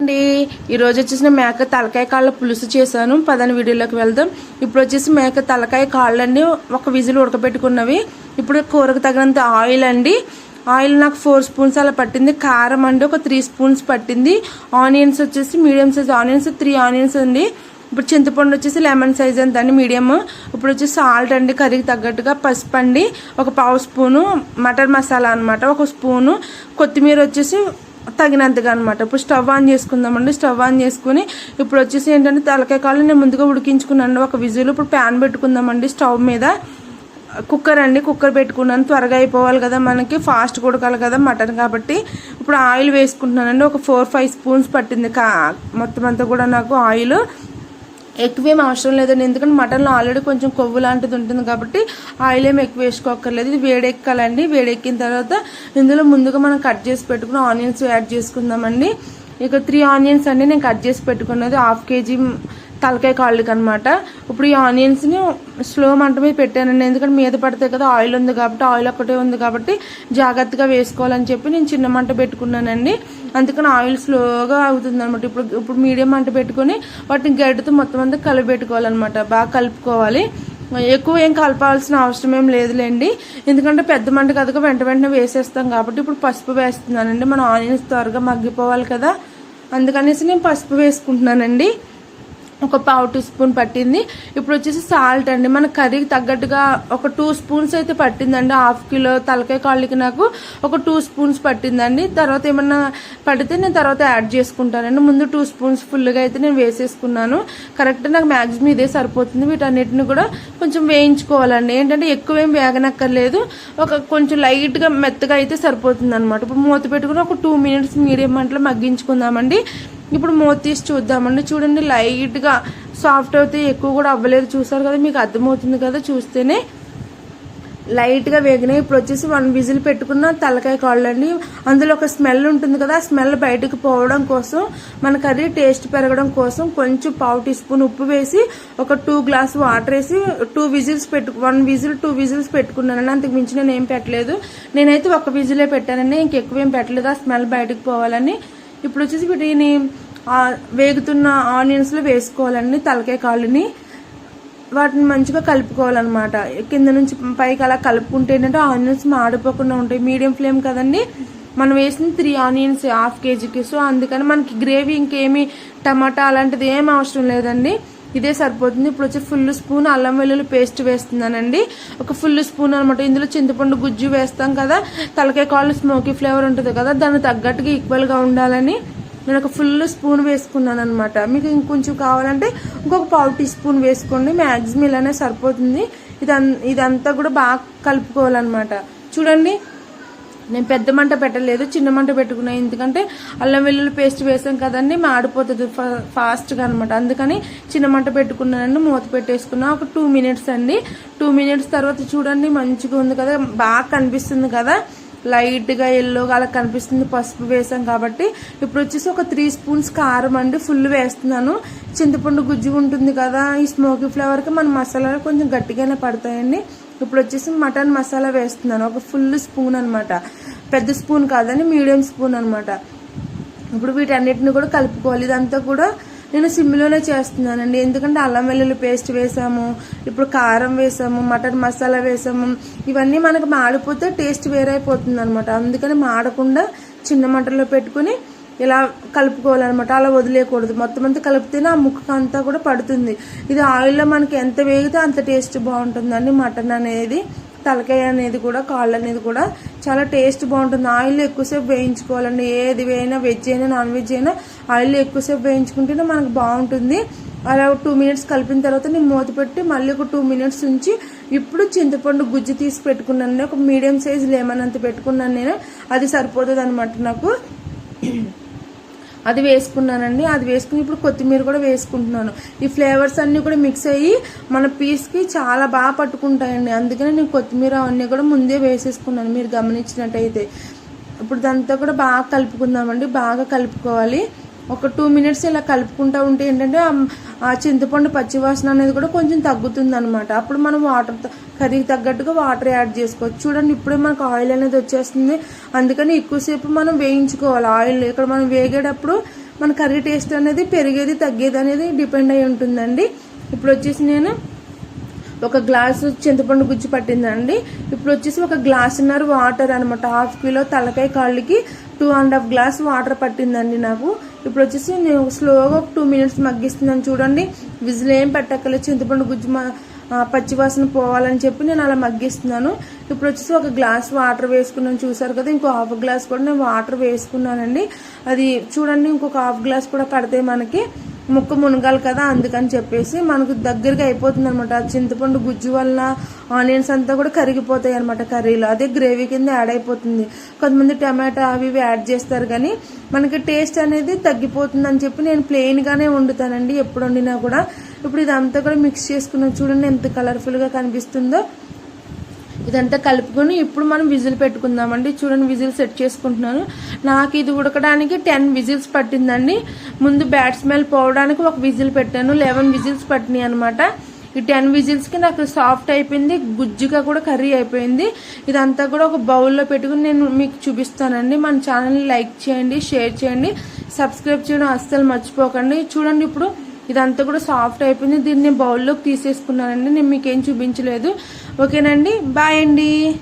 అండి. ఈరోజు వచ్చేసి మేక తలకాయ కాళ్ళ పులుసు చేశాను. పదని వీడియోలోకి వెళ్దాం. ఇప్పుడు వచ్చేసి మేక తలకాయ కాళ్ళన్నీ ఒక విజిల్ ఉడకబెట్టుకున్నవి. ఇప్పుడు కూరకు తగినంత ఆయిల్ అండి. ఆయిల్ నాకు ఫోర్ స్పూన్స్ అలా పట్టింది. కారం అండి ఒక త్రీ స్పూన్స్ పట్టింది. ఆనియన్స్ వచ్చేసి medium size onions three onions అండి. ఇప్పుడు చింతపండు వచ్చేసి లెమన్ సైజ్ అంత అండి మీడియం. ఇప్పుడు వచ్చి సాల్ట్ అండి కర్రీకి తగ్గట్టుగా పసుపు అండి. ఒక పావు స్పూను మటన్ మసాలా అనమాట ఒక స్పూను. కొత్తిమీర వచ్చేసి తగినంతగా అనమాట ఇప్పుడు స్టవ్ ఆన్ చేసుకుందామండి. స్టవ్ ఆన్ చేసుకుని ఇప్పుడు వచ్చేసి ఏంటంటే తలకాయ కాళ్ళు నేను ముందుగా ఉడికించుకున్నాను ఒక విజిల్ ఇప్పుడు ప్యాన్ పెట్టుకుందామండి స్టవ్ మీద. కుక్కర్ అండి కుక్కర్ పెట్టుకున్నాను. త్వరగా అయిపోవాలి కదా మనకి. ఫాస్ట్ కొడకాలి కదా మటన్ కాబట్టి. ఇప్పుడు ఆయిల్ వేసుకుంటున్నానండి. ఒక ఫోర్ ఫైవ్ స్పూన్స్ పట్టింది కా మొత్తం అంతా కూడా నాకు ఆయిల్. ఎక్కువేం అవసరం లేదండి ఎందుకంటే మటన్లో ఆల్రెడీ కొంచెం కొవ్వు లాంటిది ఉంటుంది కాబట్టి ఆయిల్ ఏమి ఎక్కువ వేసుకోక్కర్లేదు. ఇది వేడెక్కాలండి. వేడెక్కిన తర్వాత ఇందులో ముందుగా మనం కట్ చేసి పెట్టుకున్న ఆనియన్స్ యాడ్ చేసుకుందామండి. ఇక త్రీ ఆనియన్స్ అండి నేను కట్ చేసి పెట్టుకున్నది. హాఫ్ కేజీ తలకాయ కాళ్ళకి అనమాట ఇప్పుడు ఈ ఆనియన్స్ని స్లో మంట మీద పెట్టానండి. ఎందుకంటే మీద పడితే కదా ఆయిల్ ఉంది కాబట్టి ఆయిల్ ఒక్కటే ఉంది కాబట్టి జాగ్రత్తగా వేసుకోవాలని చెప్పి నేను చిన్న మంట పెట్టుకున్నానండి. అందుకని ఆయిల్ స్లోగా అవుతుంది అనమాట ఇప్పుడు ఇప్పుడు మీడియం మంట పెట్టుకొని వాటిని గడ్డతో మొత్తం అంతా కలిపెట్టుకోవాలన్నమాట. బాగా కలుపుకోవాలి. ఎక్కువ ఏం కలపాల్సిన అవసరం ఏం లేదులేండి. ఎందుకంటే పెద్ద మంట కదక వెంట వెంటనే వేసేస్తాం కాబట్టి ఇప్పుడు పసుపు వేస్తున్నానండి. మన ఆనియన్స్ త్వరగా మగ్గిపోవాలి కదా. అందుకనేసి నేను పసుపు వేసుకుంటున్నానండి. ఒక పావు టీ స్పూన్ పట్టింది. ఇప్పుడు వచ్చేసి సాల్ట్ అండి. మన కర్రీకి తగ్గట్టుగా ఒక టూ స్పూన్స్ అయితే పట్టిందండి. హాఫ్ కిలో తలకాయ కాళ్ళకి నాకు ఒక టూ స్పూన్స్ పట్టిందండి. తర్వాత ఏమన్నా పడితే నేను తర్వాత యాడ్ చేసుకుంటానండి. ముందు టూ స్పూన్స్ ఫుల్గా అయితే నేను వేసేసుకున్నాను. కరెక్ట్ నాకు మ్యాక్సిమం ఇదే సరిపోతుంది. వీటన్నిటిని కూడా కొంచెం వేయించుకోవాలండి. ఏంటంటే ఎక్కువ ఏం వేగనక్కర్లేదు. ఒక కొంచెం లైట్గా మెత్తగా అయితే సరిపోతుంది అనమాట ఇప్పుడు మూత పెట్టుకుని ఒక టూ మినిట్స్ మీడియం మంటలో మగ్గించుకుందామండి. ఇప్పుడు మూత తీసి చూద్దామండి. చూడండి లైట్గా సాఫ్ట్ అయితే ఎక్కువ కూడా అవ్వలేదు. చూసారు కదా మీకు అర్థమవుతుంది కదా చూస్తేనే. లైట్గా వేగినాయి ఇప్పుడు వచ్చేసి వన్ విజిల్ పెట్టుకున్న తలకాయ కాళ్ళండి. అందులో ఒక స్మెల్ ఉంటుంది కదా ఆ స్మెల్ బయటకు పోవడం కోసం మన కర్రీ టేస్ట్ పెరగడం కోసం కొంచెం పావు టీ స్పూన్ ఉప్పు వేసి ఒక టూ గ్లాస్ వాటర్ వేసి టూ విజిల్స్ పెట్టు వన్ విజిల్ టూ విజిల్స్ పెట్టుకున్నానండి. అంతకు మించి నేను ఏం పెట్టలేదు. నేనైతే ఒక విజిలే పెట్టానండి. ఇంకెక్కువ ఏం పెట్టలేదు. ఆ స్మెల్ బయటకు పోవాలని. ఇప్పుడు వచ్చేసి వీటిని వేగుతున్న ఆనియన్స్లో వేసుకోవాలండి తలకాయ కాళ్ళని. వాటిని మంచిగా కలుపుకోవాలన్నమాట. కింద నుంచి పైకి అలా కలుపుకుంటే ఏంటంటే ఆనియన్స్ మాడిపోకుండా ఉంటాయి. మీడియం ఫ్లేమ్ కదండి. మనం వేసిన త్రీ ఆనియన్స్ హాఫ్ కేజీకి. సో అందుకని మనకి గ్రేవీ ఇంకేమి టమాటా అలాంటిది ఏం అవసరం లేదండి. ఇదే సరిపోతుంది. ఇప్పుడు వచ్చి ఫుల్ స్పూన్ అల్లం వెల్లుల్లి పేస్ట్ వేస్తున్నానండి. ఒక ఫుల్ స్పూన్ అనమాట ఇందులో చింతపండు గుజ్జు వేస్తాం కదా. తలకాయ కాళ్ళు స్మోకీ ఫ్లేవర్ ఉంటుంది కదా. దానికి తగ్గట్టుగా ఈక్వల్గా ఉండాలని. నేను ఒక ఫుల్ స్పూన్ వేసుకున్నాను అనమాట మీకు ఇంకొంచెం కావాలంటే ఇంకొక పావు టీ స్పూన్ వేసుకోండి. మ్యాక్సిమం ఇలానే సరిపోతుంది. ఇదం ఇదంతా కూడా బాగా కలుపుకోవాలన్నమాట. చూడండి నేను పెద్ద మంట పెట్టలేదు చిన్న మంట పెట్టుకున్నాను ఎందుకంటే అల్లం వెల్లుల్లి పేస్ట్ వేసాం కదండి మాడిపోతుంది ఫాస్ట్గా అనమాట అందుకని చిన్న మంట పెట్టుకున్నానండి మూత పెట్టేసుకున్నా. ఒక టూ మినిట్స్ అండి. టూ మినిట్స్ తర్వాత చూడండి మంచిగా ఉంది కదా బాగా కనిపిస్తుంది కదా. లైట్గా ఎల్లోగా అలా కనిపిస్తుంది. పసుపు వేసాం కాబట్టి ఇప్పుడు వచ్చేసి ఒక త్రీ స్పూన్స్ కారం అండి. ఫుల్ వేస్తున్నాను. చింతపండు గుజ్జు ఉంటుంది కదా ఈ స్మోకీ ఫ్లేవర్కి మన మసాలాలు కొంచెం గట్టిగానే పడతాయండి. ఇప్పుడు వచ్చేసి మటన్ మసాలా వేస్తున్నాను. ఒక ఫుల్ స్పూన్ అనమాట పెద్ద స్పూన్ కాదని మీడియం స్పూన్ అనమాట ఇప్పుడు వీటన్నిటిని కూడా కలుపుకోవాలి. ఇదంతా కూడా నేను సిమ్లోనే చేస్తున్నానండి. ఎందుకంటే అల్లం వెల్లుల్లి పేస్ట్ వేసాము ఇప్పుడు కారం వేసాము మటన్ మసాలా వేసాము. ఇవన్నీ మనకు మాడిపోతే టేస్ట్ వేరైపోతుంది అనమాట అందుకని మాడకుండా చిన్న మంటలో పెట్టుకుని ఇలా కలుపుకోవాలన్నమాట అలా వదిలేయకూడదు. మొత్తం అంతా కలిపితేనే ఆ ముక్క అంతా కూడా పడుతుంది. ఇది ఆయిల్లో మనకి ఎంత వేగితే అంత టేస్ట్ బాగుంటుందండి. మటన్ అనేది తలకాయ అనేది కూడా కాళ్ళు అనేది కూడా చాలా టేస్ట్ బాగుంటుంది. ఆయిల్ ఎక్కువసేపు వేయించుకోవాలండి. ఏది అయినా వెజ్ అయినా నాన్ వెజ్ అయినా ఆయిల్ ఎక్కువసేపు వేయించుకుంటేనే మనకు బాగుంటుంది. అలా టూ మినిట్స్ కలిపిన తర్వాత నేను మూత పెట్టి మళ్ళీ ఒక టూ మినిట్స్ ఉంచి ఇప్పుడు చింతపండు గుజ్జు తీసి పెట్టుకున్నాను ఒక మీడియం సైజ్ లెమన్ అంత పెట్టుకున్నాను నేను. అది సరిపోతుంది అనమాట నాకు. అది వేసుకున్నానండి. అది వేసుకుని ఇప్పుడు కొత్తిమీర కూడా వేసుకుంటున్నాను. ఈ ఫ్లేవర్స్ అన్నీ కూడా మిక్స్ అయ్యి మన పీస్కి చాలా బాగా పట్టుకుంటాయండి. అందుకనే నేను కొత్తిమీర అవన్నీ కూడా ముందే వేసేసుకున్నాను. మీరు గమనించినట్టయితే. ఇప్పుడు దాంతో కూడా బాగా కలుపుకుందామండి. బాగా కలుపుకోవాలి. ఒక టూ మినిట్స్ ఇలా కలుపుకుంటూ ఉంటే ఏంటంటే ఆ చింతపండు పచ్చివాసన అనేది కూడా కొంచెం తగ్గుతుంది అనమాట అప్పుడు మనం వాటర్ కర్రీకి తగ్గట్టుగా వాటర్ యాడ్ చేసుకోవచ్చు. చూడండి ఇప్పుడే మనకు ఆయిల్ అనేది వచ్చేస్తుంది. అందుకని ఎక్కువసేపు మనం వేయించుకోవాలి. ఆయిల్ ఇక్కడ మనం వేగేటప్పుడు మన కర్రీ టేస్ట్ అనేది పెరిగేది తగ్గేది అనేది డిపెండ్ అయి ఉంటుందండి. ఇప్పుడు వచ్చేసి నేను ఒక గ్లాసు చింతపండు గుజ్జు పట్టిందండి. ఇప్పుడు వచ్చేసి ఒక గ్లాసున్నర వాటర్ అనమాట హాఫ్ కిలో తలకాయ కాళ్ళకి two and half glass water పట్టిందండి నాకు. ఇప్పుడు వచ్చేసి నేను స్లోగా ఒక టూ మినిట్స్ మగ్గిస్తున్నాను చూడండి. విజిల్ ఏం పెట్టక్కర్లేదు. చింతపండు గుజ్జు మా పచ్చివాసన పోవాలని చెప్పి నేను అలా మగ్గిస్తున్నాను. ఇప్పుడు వచ్చేసి ఒక గ్లాస్ వాటర్ వేసుకున్నాను. చూసారు కదా ఇంకో హాఫ్ గ్లాస్ కూడా నేను వాటర్ వేసుకున్నానండి. అది చూడండి ఇంకొక హాఫ్ గ్లాస్ కూడా పడితే మనకి ముక్క మునగాలి కదా అందుకని చెప్పేసి మనకు దగ్గరగా అయిపోతుంది అనమాట చింతపండు గుజ్జు వల్ల ఆనియన్స్ అంతా కూడా కరిగిపోతాయి అనమాట కర్రీలో. అదే గ్రేవీ కింద యాడ్ అయిపోతుంది. కొంతమంది టమాటా అవి ఇవి యాడ్ చేస్తారు కానీ మనకి టేస్ట్ అనేది తగ్గిపోతుంది అని చెప్పి నేను ప్లెయిన్గానే వండుతానండి. ఎప్పుడు వండినా కూడా. ఇప్పుడు ఇదంతా కూడా మిక్స్ చేసుకున్న చూడండి ఎంత కలర్ఫుల్గా కనిపిస్తుందో. ఇదంతా కలుపుకొని ఇప్పుడు మనం విజిల్ పెట్టుకుందామండి. చూడండి విజిల్ సెట్ చేసుకుంటున్నాను. నాకు ఇది ఉడకడానికి టెన్ విజిల్స్ పట్టిందండి. ముందు బ్యాట్ స్మెల్ పోవడానికి ఒక విజిల్ పెట్టాను. లెవెన్ విజిల్స్ పట్టినాయి అనమాట ఈ టెన్ విజిల్స్కి నాకు సాఫ్ట్ అయిపోయింది గుజ్జుగా కూడా కర్రీ అయిపోయింది. ఇదంతా కూడా ఒక బౌల్లో పెట్టుకుని నేను మీకు చూపిస్తానండి. మన ఛానల్ని లైక్ చేయండి షేర్ చేయండి. సబ్స్క్రైబ్ చేయడం అస్సలు మర్చిపోకండి. చూడండి ఇప్పుడు ఇదంతా కూడా సాఫ్ట్ అయిపోయింది. దీన్ని నేను బౌల్లోకి తీసేసుకున్నానండి. నేను మీకేం చూపించలేదు. ఓకేనండి. బాయ్ అండి.